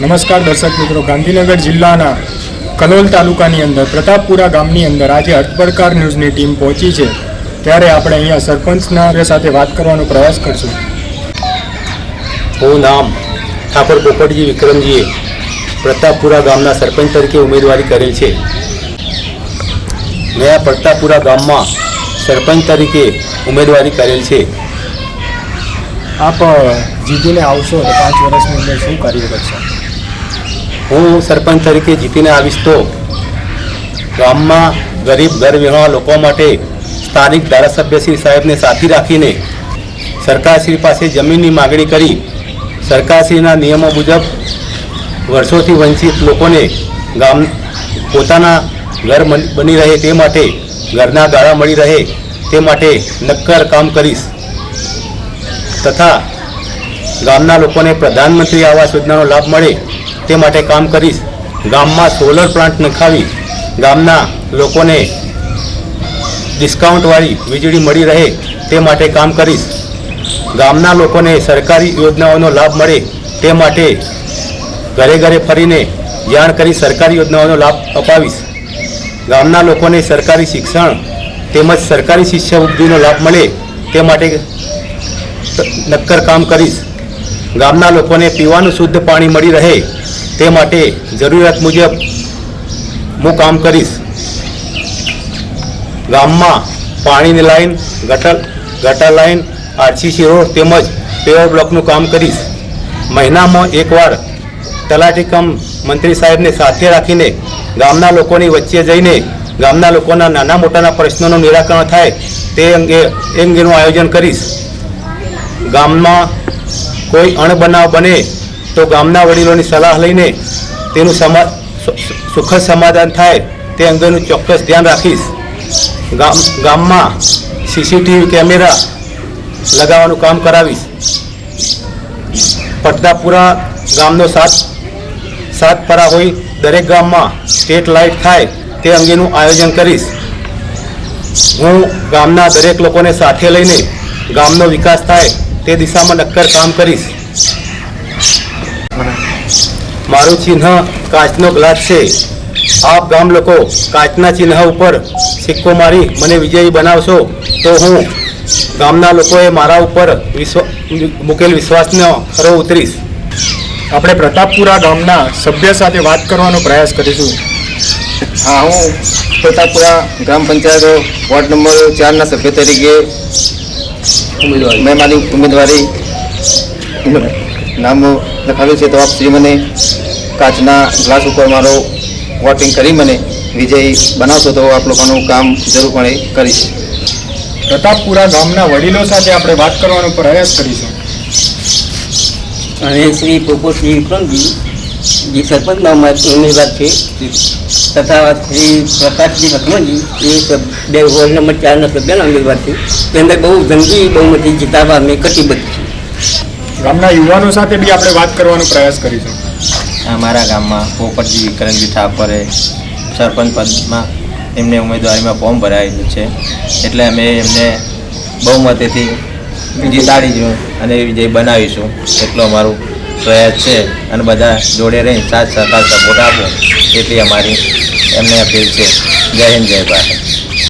નમસ્કાર દર્શક મિત્રો ગાંધીનગર જિલ્લાના કલોલ તાલુકાની અંદર પ્રતાપપુરા ગામની અંદર આજે હટપડકાર ન્યૂઝની ટીમ પહોંચી છે. ત્યારે આપણે અહીંયા સરપંચના સાથે વાત કરવાનો પ્રયાસ કરશું. હું નામ ઠાકોર પોપટજી વિક્રમજીએ પ્રતાપપુરા ગામના સરપંચ તરીકે ઉમેદવારી કરેલ છે. મેં પ્રતાપપુરા ગામમાં સરપંચ તરીકે ઉમેદવારી કરેલ છે. આપ જીતીને આવશો તો પાંચ વર્ષની અંદર શું કાર્ય કરશો? હું સરપંચ તરીકે જીતીને આવીશ તો ગામમાં ગરીબ ઘર વિહોણા લોકો માટે સ્થાનિક ધારાસભ્યશ્રી સાહેબને સાથી રાખીને સરકારશ્રી પાસે જમીનની માગણી કરી સરકારશ્રીના નિયમો મુજબ વર્ષોથી વંચિત લોકોને ગામ પોતાના ઘર બની રહે તે માટે ઘરના ગાળા મળી રહે તે માટે નક્કર કામ કરીશ. તથા ગામના લોકોને પ્રધાનમંત્રી આવાસ યોજનાનો લાભ મળે તે માટે કામ કરીશ. ગામમાં સોલર પ્લાન્ટ નખાવી ગામના લોકોને ડિસ્કાઉન્ટવાળી વીજળી મળી રહે તે માટે કામ કરીશ. ગામના લોકોને સરકારી યોજનાઓનો લાભ મળે તે માટે ઘરે ઘરે ફરીને જાણ કરી સરકારી યોજનાઓનો લાભ અપાવીશ. ગામના લોકોને સરકારી શિક્ષણ તેમજ સરકારી શિષ્યવૃત્તિનો લાભ મળે તે માટે નક્કર કામ કરીશ. ગામના લોકોને પીવાનું શુદ્ધ પાણી મળી રહે તે માટે જરૂરિયાત મુજબ હું કામ કરીશ. ગામમાં પાણીની લાઈન, ગટર ગટર લાઈન, આરસીસી રોડ તેમજ પેવર બ્લોકનું કામ કરીશ. મહિનામાં એકવાર તલાટી કમ મંત્રી સાહેબને સાથે રાખીને ગામના લોકોની વચ્ચે જઈને ગામના લોકોના નાના મોટાના પ્રશ્નોનું નિરાકરણ થાય તે અંગે એ અંગેનું આયોજન કરીશ. ગામમાં કોઈ અણબનાવ બને તો ગામના વડીલોની સલાહ લઈને તેનું સમા સુખદ સમાધાન થાય તે અંગેનું ચોક્કસ ધ્યાન રાખીશ. ગામ ગામમાં સીસીટીવી કેમેરા લગાવવાનું કામ કરાવીશ. પટદાપુરા ગામનો સાત સાત પરા હોય દરેક ગામમાં સ્ટેટ લાઇટ થાય તે અંગેનું આયોજન કરીશ. હું ગામના દરેક લોકોને સાથે લઈને ગામનો વિકાસ થાય તે દિશામાં નક્કર કામ કરીશ. મારું ચિહ્ન કાચનો ગ્લાસ છે. આપ ગામ લોકો કાચના ચિહ્ન ઉપર સિક્કો મારી મને વિજયી બનાવશો તો હું ગામના લોકોએ મારા ઉપર વિશ્વ મૂકેલ વિશ્વાસનો ખરો ઉતરીશ. આપણે પ્રતાપપુરા ગામના સભ્ય સાથે વાત કરવાનો પ્રયાસ કરીશું. હા હું પ્રતાપપુરા ગ્રામ પંચાયત વોર્ડ નંબર ચારના સભ્ય તરીકે મેં મારી ઉમેદવારી નામ લખાવ્યું છે તો આપ શ્રી મને કાચના ગ્લાસ ઉપર મારો વોટિંગ કરી મને વિજય બનાવશો તો આપ લોકોનું કામ જરૂરપણે કરીશ. પ્રતાપપુરા ગામના વડીલો સાથે આપણે વાત કરવાનો પ્રયાસ કરીશું. અને શ્રી પોપોશ્રી વિક્રમજી જે સરપંચના ઉમેદ- ઉમેદવાર છે તથા શ્રી પ્રકાશજી લખમણજી એ બે વોર્ડ નંબર ચારના સભ્યના ઉમેદવાર છે. તેમને બહુ જંગી બહુમતી જીતાવવા અમે કટિબદ્ધ છીએ. ગામના યુવાનો સાથે બી આપણે વાત કરવાનો પ્રયાસ કરીશું. અમારા ગામમાં પોપટજી વિક્રમજી ઠાકોરે સરપંચ પદમાં એમને ઉમેદવારીમાં ફોર્મ ભરાયેલું છે. એટલે અમે એમને બહુમતીથી જીતાડીશું અને વિજય બનાવીશું. એટલો અમારું પ્રયાસ છે. અને બધા જોડે રહી સાથ સહકાર, સપોર્ટ આપો. એટલી અમારી એમને અપીલ છે. જય હિન્દ, જય ભારત.